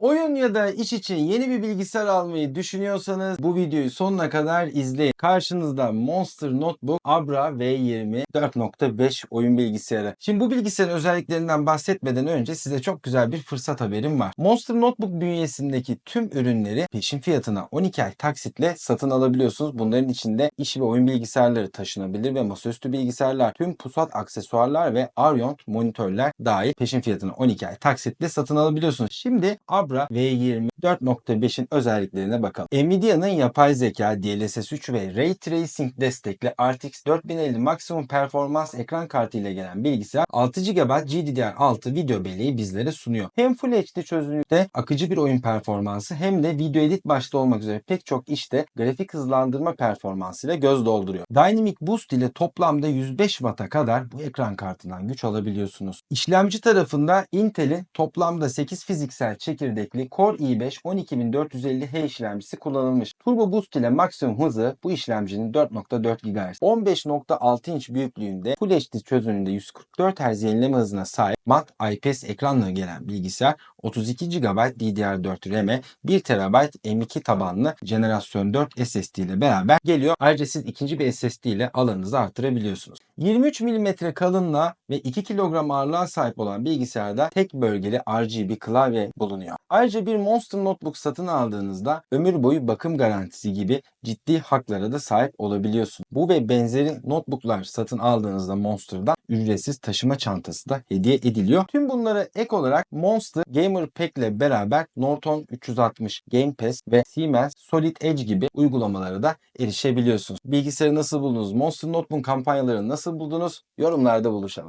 Oyun ya da iş için yeni bir bilgisayar almayı düşünüyorsanız bu videoyu sonuna kadar izleyin. Karşınızda Monster Notebook Abra V20 4.5 oyun bilgisayarı. Şimdi bu bilgisayarın özelliklerinden bahsetmeden önce size çok güzel bir fırsat haberim var. Monster Notebook bünyesindeki tüm ürünleri peşin fiyatına 12 ay taksitle satın alabiliyorsunuz. Bunların içinde iş ve oyun bilgisayarları taşınabilir ve masaüstü bilgisayarlar, tüm pusat aksesuarlar ve Ariont monitörler dahil peşin fiyatına 12 ay taksitle satın alabiliyorsunuz. Şimdi Abra V20 4.5'in özelliklerine bakalım. Nvidia'nın yapay zeka, DLSS 3 ve Ray Tracing destekli RTX 4050 maksimum performans ekran kartı ile gelen bilgisayar 6 GB GDDR6 video belleği bizlere sunuyor. Hem Full HD çözünürlükte akıcı bir oyun performansı hem de video edit başta olmak üzere pek çok işte grafik hızlandırma performansı ile göz dolduruyor. Dynamic Boost ile toplamda 105 Watt'a kadar bu ekran kartından güç alabiliyorsunuz. İşlemci tarafında Intel'in toplamda 8 fiziksel çekirdekli Core i5 12450H işlemcisi kullanılmış. Turbo Boost ile maksimum hızı bu işlemcinin 4.4 GHz. 15.6 inç büyüklüğünde Full HD çözünürlüğünde 144 Hz yenileme hızına sahip mat IPS ekranla gelen bilgisayar 32 GB DDR4 RAM'e 1 TB M2 tabanlı jenerasyon 4 SSD ile beraber geliyor. Ayrıca siz ikinci bir SSD ile alanınızı artırabiliyorsunuz. 23 mm kalınlığa ve 2 kilogram ağırlığa sahip olan bilgisayarda tek bölgeli RGB klavye bulunuyor. Ayrıca bir Monster Notebook satın aldığınızda ömür boyu bakım garantisi gibi ciddi haklara da sahip olabiliyorsun. Bu ve benzeri notebooklar satın aldığınızda Monster'dan ücretsiz taşıma çantası da hediye ediliyor. Tüm bunlara ek olarak Monster Gamer Pack ile beraber Norton 360, Game Pass ve Siemens Solid Edge gibi uygulamalara da erişebiliyorsunuz. Bilgisayarı nasıl buldunuz? Monster Notebook kampanyalarını nasıl buldunuz? Yorumlarda buluşalım.